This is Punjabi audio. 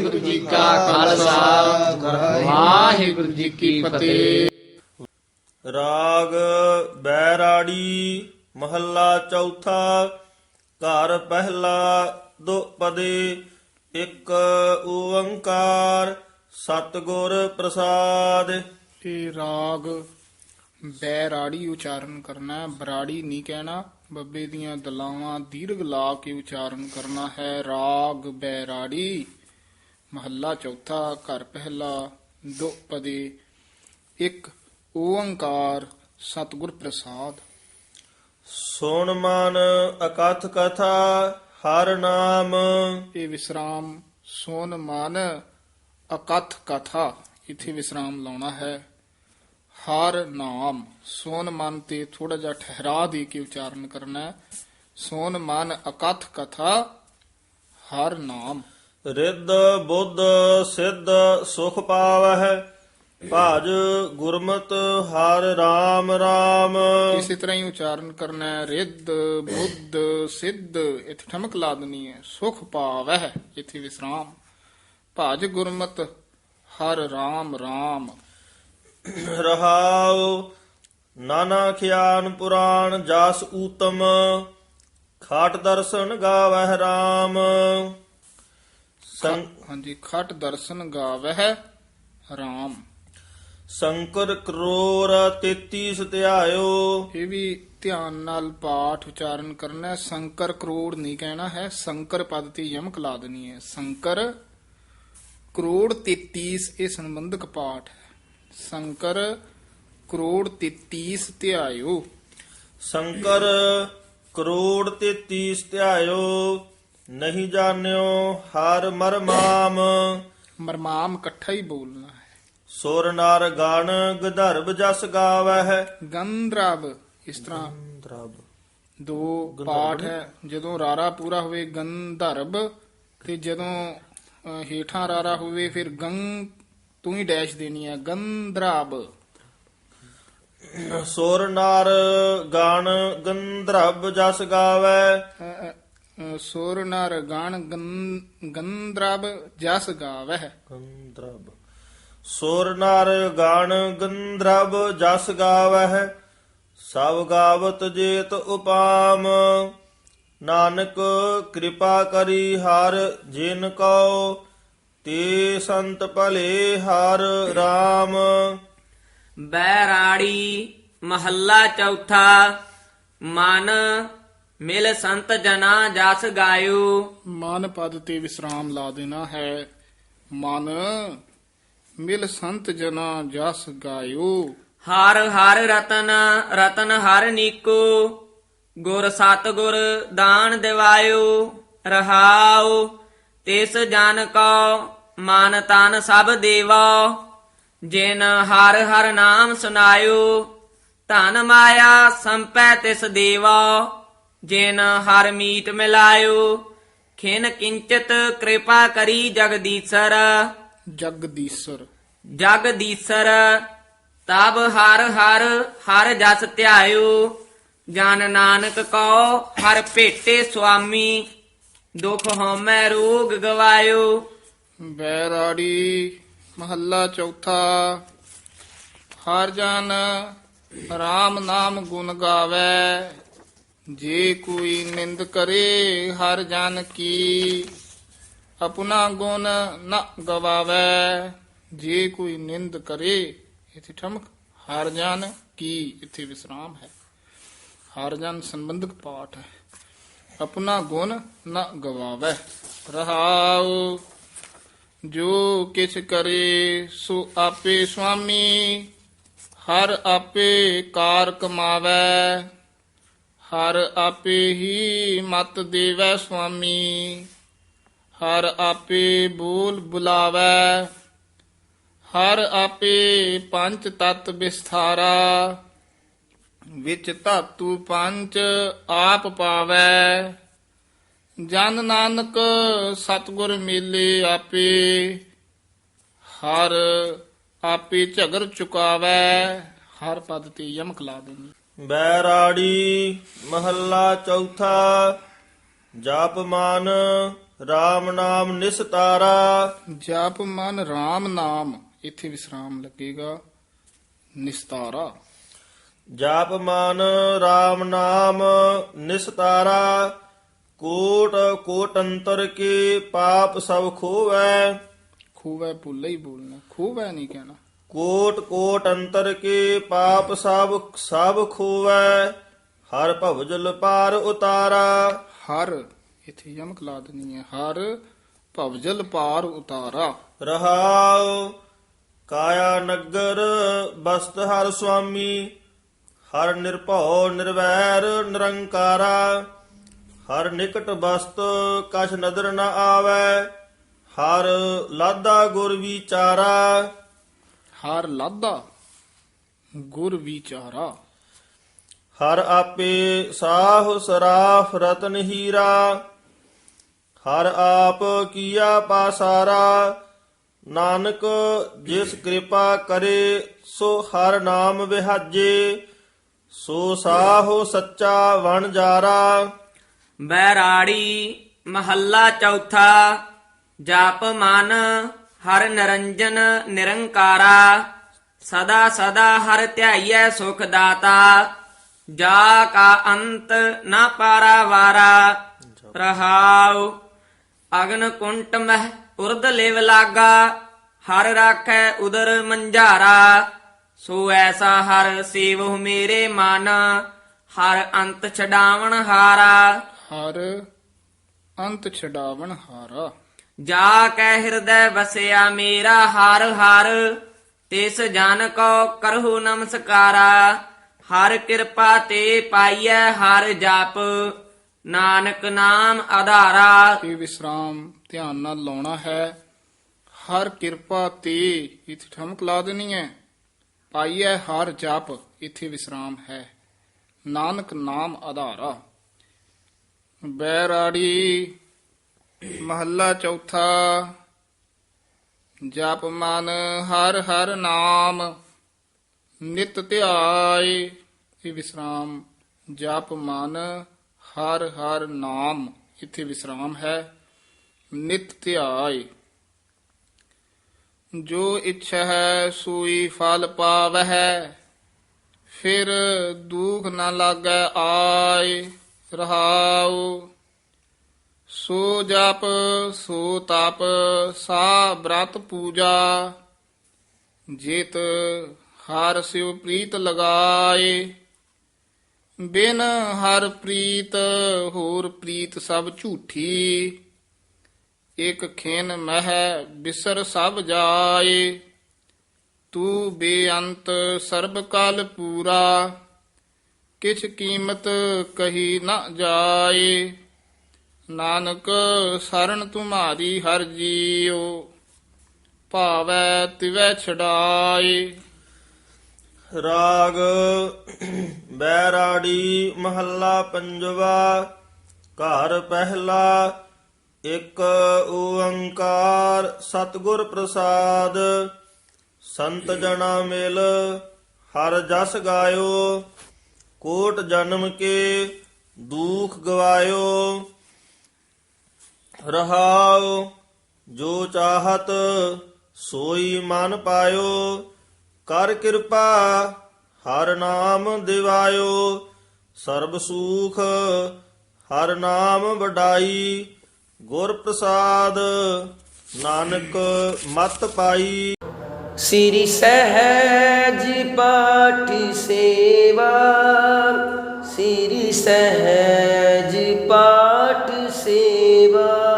ਵਾਹਿਗੁਰੂ ਜੀ ਕਾ ਖਾਲਸਾ। ਵਾਹਿਗੁਰੂ ਜੀ ਕੀ ਫਤਿਹ। ਰਾਗ ਬੈਰਾੜੀ ਮਹੱਲਾ ਚੌਥਾ ਘਰ ਪਹਿਲਾ ਦੋ ਪਦੇ ਇੱਕ ਓੰਕਾਰ ਸਤਿਗੁਰ ਪ੍ਰਸਾਦ। ਇਹ ਰਾਗ ਬੈਰਾੜੀ ਉਚਾਰਨ ਕਰਨਾ ਬਰਾੜੀ ਨਹੀਂ ਕਹਿਣਾ ਬੱਬੇ ਦੀਆਂ ਦਲਾਵਾਂ ਦੀਰਘ ਲਾ ਕੇ ਉਚਾਰਨ ਕਰਨਾ ਹੈ ਰਾਗ ਬੈਰਾੜੀ। ਮਹੱਲਾ ਚੌਥਾ ਘਰ ਪਹਿਲਾ ਦੋ ਪਦੇ ਇੱਕ ਓੰਕਾਰ ਸਤਿਗੁਰ ਪ੍ਰਸਾਦ ਸੁਣ ਮਨ ਅਕਥ ਕਥਾ ਹਰ ਨਾਮ ਇਹ ਵਿਸਰਾਮ ਸੋਨ ਮਨ ਅਕਥ ਕਥਾ ਇਥੇ ਵਿਸਰਾਮ ਲਾਉਣਾ ਹੈ ਹਰ ਨਾਮ ਸੋਨ ਮਨ ਤੇ ਥੋੜਾ ਜਿਹਾ ਠਹਿਰਾ ਦੇ ਕੇ ਉਚਾਰਨ ਕਰਨਾ ਹੈ ਸੋਨ ਮਨ ਅਕਥ ਕਥਾ ਹਰ ਨਾਮ ਰਿੱਧ ਬੁੱਧ ਸਿੱਧ ਸੁਖ ਪਾਵਹਿ ਭਜ ਗੁਰਮਤਿ ਹਰ ਰਾਮ ਰਾਮ। ਇਸੇ ਤਰ੍ਹਾਂ ਹੀ ਉਚਾਰਨ ਕਰਨਾ ਹੈ ਰਿੱਧ ਬੁੱਧ ਸਿੱਧ ਇਥੇ ਠਮਕ ਲਾ ਹੈ ਸੁਖ ਪਾਵਹਿ ਇਥੇ ਵਿਸਰਾਮ। ਭਜ ਗੁਰਮਤ ਹਰ ਰਾਮ ਰਾਮ। ਰਹਾਉ ਨਾਨਾ ਖਿਆਨ ਪੁਰਾਣ ਜਸ ਊਤਮ ਖਾਟ ਦਰਸ਼ਨ ਗਾਵਹਿ ਰਾਮ। ਸੰ- ਹਾਂਜੀ ਖਟ ਦਰਸ਼ਨ ਗਾਵਹਿ ਰਾਮ। ਸ਼ੰਕਰ ਕਰੋਰ 33 ਸਤਿਆਇਓ ਇਹ ਵੀ ਧਿਆਨ ਨਾਲ ਪਾਠ ਉਚਾਰਨ ਕਰਨਾ ਹੈ ਸ਼ੰਕਰ ਕਰੋੜ ਨਹੀਂ ਕਹਿਣਾ ਹੈ ਸ਼ੰਕਰ ਪਦ ਤੇ ਯਮਕ ਲਾ ਦੇਣੀ ਹੈ। ਸ਼ੰਕਰ ਕਰੋੜ 33 ਇਹ ਸੰਬੰਧਕ ਪਾਠ ਹੈ। ਸ਼ੰਕਰ ਕਰੋੜ 33 ਧਿਆਇਓ। ਸ਼ੰਕਰ ਕਰੋੜ 33 ਸਤਿਆਇਓ ਨਹੀਂ ਜਾਣਿਓ ਹਰ ਮਰਮਾਮ। ਮਰਮਾਮ ਇਕੱਠਾ ਹੀ ਬੋਲਣਾ ਹੈ। ਸੁਰ ਨਰ ਗਣ ਗਧਰਬ ਜਸ ਗਾਵਹਿ। ਗੰਧਰਵ ਇਸ ਤਰ੍ਹਾਂ। ਦਰਬ ਦੋ ਪਾਠ ਹੈ। ਜਦੋਂ ਰਾਰਾ ਪੂਰਾ ਹੋਵੇ ਗੰਧਰਵ ਤੇ ਜਦੋਂ ਅ, ਹੇਠਾਂ ਰਾਰਾ ਹੋਵੇ ਫਿਰ ਗੰ ਤੂੰ ਹੀ ਡੈਸ਼ ਦੇਣੀ ਹੈ ਗੰਧਰਵ। ਸੁਰ ਨਰ ਗਣ ਗੰਧਰਬ ਜਸ ਗਾਵੈ ਅ, ਅ, ਸੁਰ ਨਰ ਗਣ ਗੰ- ਗੰਧਰਵ ਜਸ ਗਾਵਹਿ। ਗੰਧਰਬ ਸੁਰ ਨਰ ਗਣ ਗੰਧਰਬ ਜਸ ਗਾਵਹਿ ਸਭ ਗਾਵਤ ਜੇਤ ਉਪਾਮ। ਨਾਨਕ ਕਿਰਪਾ ਕਰੀ ਹਰ ਜਿਨ ਕਉ ਤੇ ਸੰਤ ਭਲੇ ਹਰ RAM ਬੈਰਾੜੀ ਮਹੱਲਾ ਚੌਥਾ ਮਨ ਮਿਲ ਸੰਤ ਜਨਾ ਜਸ ਗਾਇਓ। ਮਨ ਪਦ ਤੇ ਵਿਸਰਾਮ ਲਾ ਦੇਣਾ ਹੈ। ਮਨ ਮਿਲ ਸੰਤ ਜਨਾ ਜਸ ਗਾਇਓ। ਹਰ ਹਰ ਰਤਨ ਰਤਨ ਹਰ ਨੀਕੋ। ਗੁਰ ਸਤ ਗੁਰ ਦਾਨ ਦਿਵਾਇਓ ਰਹਾਉ ਤਿਸ ਜਨ ਕੋ ਮਨ ਤਨ ਸਭ ਦੇਵਾ। ਜਿਨ ਹਰ ਹਰ ਨਾਮ ਸੁਨਾਇਓ ਧਨ ਮਾਇਆ ਸੰਪੈ ਤਿਸ ਦੇਵਾ। ਜਿਨ ਹਰ ਮੀਤ ਮਿਲਾਇਓ ਖਿਨ ਕਿੰਚਿਤ ਕਿਰਪਾ ਕਰੀ ਜਗਦੀਸ਼ਰ। ਜਗਦੀਸ਼ਰ। ਜਗਦੀਸ਼ਰ ਤਬ ਹਰ ਹਰ ਹਰ ਜਸ ਧਿਆਇਓ। ਜਨ ਨਾਨਕ ਕੋ ਹਰ ਭੇਟੇ ਸੁਆਮੀ। ਦੁਖ ਹਉਮੈ ਰੋਗ ਗਵਾਇਓ। ਬੈਰਾੜੀ ਮਹੱਲਾ ਚੌਥਾ। ਹਰ ਜਨ RAM ਨਾਮ ਗੁਣ ਗਾਵੇ। ਜੇ ਕੋਈ ਨਿੰਦ ਕਰੇ, ਹਰ ਜਨ ਕੀ। ਆਪਣਾ ਗੁਣ ਨਾ ਗਵਾਵੇ। ਜੇ ਕੋਈ ਨਿੰਦ ਕਰੇ, ਇਥੇ ਠਮਕ, ਹਰ ਜਨ ਕੀ। ਇਥੇ ਵਿਸਰਾਮ ਹੈ। ਹਰ ਜਨ ਸੰਬੰਧਕ ਪਾਠ ਹੈ। ਆਪਣਾ ਗੁਣ ਨਾ ਗਵਾਵੇ। ਰਹਾਉ, ਜੋ ਕਿਛ ਕਰੇ, ਸੋ ਆਪੇ ਸੁਆਮੀ। ਹਰ ਆਪੇ ਕਾਰ ਕਮਾਵੇ। ਹਰ ਆਪੇ ਹੀ ਮਤ ਦੇਵੈ ਸੁਆਮੀ, ਹਰ ਆਪੇ ਬੋਲ ਬੁਲਾਵੈ, ਹਰ ਆਪੇ ਪੰਜ ਤਤ ਵਿਸਥਾਰਾ, ਵਿੱਚ ਧਾਤੂ ਪੰਜ ਆਪ ਪਾਵੈ। ਜਨ ਨਾਨਕ ਸਤਗੁਰ ਮੇਲੇ ਆਪੇ, ਹਰ ਆਪੇ ਝਗਰ ਚੁਕਾਵੈ। ਹਰ ਪਦ ਤੇ ਯਮਕ ਲਾ ਦੇਣੀ ਬੈਰਾੜੀ ਮਹੱਲਾ ਚੌਥਾ ਜਪ ਮਨ RAM ਨਾਮ ਨਿਸਤਾਰਾ ਜਪ ਮਨ RAM ਨਾਮ ਇੱਥੇ ਵਿਸਰਾਮ ਲੱਗੇਗਾ ਨਿਸਤਾਰਾ ਜਾਪ ਮਨ RAM ਨਾਮ ਨਿਸਤਾਰਾ ਕੋਟ ਕੋਟ ਅੰਤਰ ਕੇ ਪਾਪ ਸਭ ਖੋਵੈ। ਖੂਵੈ ਪੁੱਲੇ ਹੀ ਬੋਲਣਾ ਖੂਵੈ ਨਹੀਂ ਕਹਿਣਾ। ਕੋਟ ਕੋਟ ਅੰਤਰ ਕੇ ਪਾਪ ਸਭ ਸਭ ਖੋਵੈ। ਹਰ ਭਵਜਲ ਪਾਰ ਉਤਾਰਾ। ਹਰ ਇੱਥੇ ਯਮਕ ਲਾ ਦੇਣੀ ਹੈ। ਹਰ ਭਵਜਲ ਪਾਰ ਉਤਾਰਾ। ਰਹਾਉ। ਕਾਇਆ ਨਗਰ ਬਸਤ ਹਰ ਸੁਆਮੀ। ਹਰ ਨਿਰਭਉ ਨਿਰਵੈਰ ਨਿਰੰਕਾਰਾ। ਹਰ ਨਿਕਟ ਬਸਤ ਕਛ ਨਦਰ ਨ ਆਵੈ। ਹਰ ਲਾਦਾ ਗੁਰ ਵਿਚਾਰਾ। ਹਰ ਲਾਦਾ ਗੁਰ ਵਿਚਾਰਾ। ਹਰ ਆਪੇ ਸਾਹੁ ਸਰਾਫ ਰਤਨ ਹੀਰਾ ਹਰ ਆਪ ਕੀਆ ਪਾਸਾਰਾ। ਨਾਨਕ ਜਿਸ ਕਿਰਪਾ ਕਰੇ ਸੋ ਹਰ ਨਾਮ ਵਿਹਾਜੇ। ਸੋ ਸਾਹੁ ਸੱਚਾ ਵਣ ਜਾਰਾ। ਬੈਰਾੜੀ ਮਹੱਲਾ ਚੌਥਾ ਜਪ ਮਨ ਹਰ ਨਿਰੰਜਨ ਨਿਰੰਕਾਰਾ, ਸਦਾ ਸਦਾ ਹਰ ਧਿਆਈਐ ਸੁਖ ਦਾਤਾ, ਜਾ ਕਾ ਅੰਤ ਨਾ ਪਾਰਾਵਾਰਾ, ਰਹਾਉ ਅਗਨ ਕੁੰਟ ਮਹਿ ਉਰਦ ਲਿਵ ਲਾਗਾ, ਹਰ ਰਾਖੈ ਉਦਰ ਮੰਝਾਰਾ ਸੋ ਐਸਾ ਹਰ ਸੇਵਹੁ ਮੇਰੇ ਮਨ, ਹਰ ਅੰਤ ਛਡਾਵਣ ਹਾਰਾ। ਹਰ ਅੰਤ ਛਡਾਵਣ ਹਾਰਾ। ਜਾ ਕੈ ਹਿਰਦੈ ਵਸਿਆ ਮੇਰਾ ਹਰ ਹਰ, ਤਿਸ ਜਨ ਕੋ ਕਰਹੁ ਨਮਸਕਾਰਾ। ਹਰ ਕਿਰਪਾ ਤੇ ਪਾਈਐ ਹਰ ਜਪ, ਨਾਨਕ ਨਾਮ ਆਧਾਰਾ ਇਹ ਵਿਸਰਾਮ ਧਿਆਨ ਨਾਲ ਲਾਉਣਾ ਹੈ। ਹਰ ਕਿਰਪਾ ਤੇ ਇਥੇ ਠਮਕ ਲਾ ਦੇਣੀ ਹੈ। ਪਾਈਐ ਹਰ ਜਪ, ਇਥੇ ਵਿਸਰਾਮ ਹੈ। ਨਾਨਕ ਨਾਮ ਆਧਾਰਾ ਬੈਰਾੜੀ ਮਹੱਲਾ ਚੌਥਾ। ਜਪ ਮਨ ਹਰ ਹਰ ਨਾਮ, ਨਿਤ ਧਿਆਏ। ਇਹ ਵਿਸਰਾਮ। ਜਪ ਮਨ ਹਰ ਹਰ ਨਾਮ, ਇੱਥੇ ਵਿਸਰਾਮ ਹੈ। ਨਿਤ ਧਿਆਏ। ਜੋ ਇੱਛਾ ਹੈ ਸੂਈ ਫਲ ਪਾਵਹਿ, ਫਿਰ ਦੁਖ ਨ ਲਾਗੈ ਆਏ। ਰਹਾਉ ਸੋ ਜਪ, ਸੋ ਤਪ, ਸਾ ਬ੍ਰਤ ਪੂਜਾ, ਜਿਤ ਹਰ ਸ਼ਿਵ ਪ੍ਰੀਤ ਲਗਾਏ। ਬਿਨ ਹਰ ਪ੍ਰੀਤ ਹੋਰ ਪ੍ਰੀਤ ਸਭ ਝੂਠੀ, ਇਕ ਖੇਨ ਮਹਿ ਬਿਸਰ ਸਭ ਜਾਏ। ਤੂੰ ਬੇਅੰਤ ਸਰਬ ਕਾਲ ਪੂਰਾ, ਕਿਛ ਕੀਮਤ ਕਹੀ ਨਾ ਜਾਏ। ਨਾਨਕ ਸਰਨ ਤੁਮਾਰੀ ਹਰ ਜੀਉ, ਭਾਵੈ ਤਿਵੈ ਛਡਾਏ। ਰਾਗ, ਬੈਰਾੜੀ, ਮਹੱਲਾ ਪੰਜਵਾ, ਘਰ ਪਹਿਲਾ, ਇਕ ਓੰਕਾਰ, ਸਤਿਗੁਰ ਪ੍ਰਸਾਦ। ਸੰਤ ਜਨਾ ਮਿਲ, ਹਰ ਜਸ ਗਾਇਓ, ਕੋਟ ਜਨਮ ਕੇ, ਦੁਖ ਗਵਾਇਓ। ਰਹਾਉ, ਜੋ ਚਾਹਤ ਸੋਈ ਮਨ ਪਾਇਓ, ਕਰ ਕਿਰਪਾ, ਹਰ ਨਾਮ ਦਿਵਾਇਓ। ਸਰਬ ਸੂਖ, ਹਰ ਨਾਮ ਵਡਾਈ, ਗੁਰ ਪ੍ਰਸਾਦ, ਨਾਨਕ ਮਤ ਪਾਈ। ਸ੍ਰੀ ਸਹਿਜ ਪਾਠੀ ਸੇਵਾ, ਸ੍ਰੀ ਸਹਿਜ ਪਾਠ ਸੇਵਾ।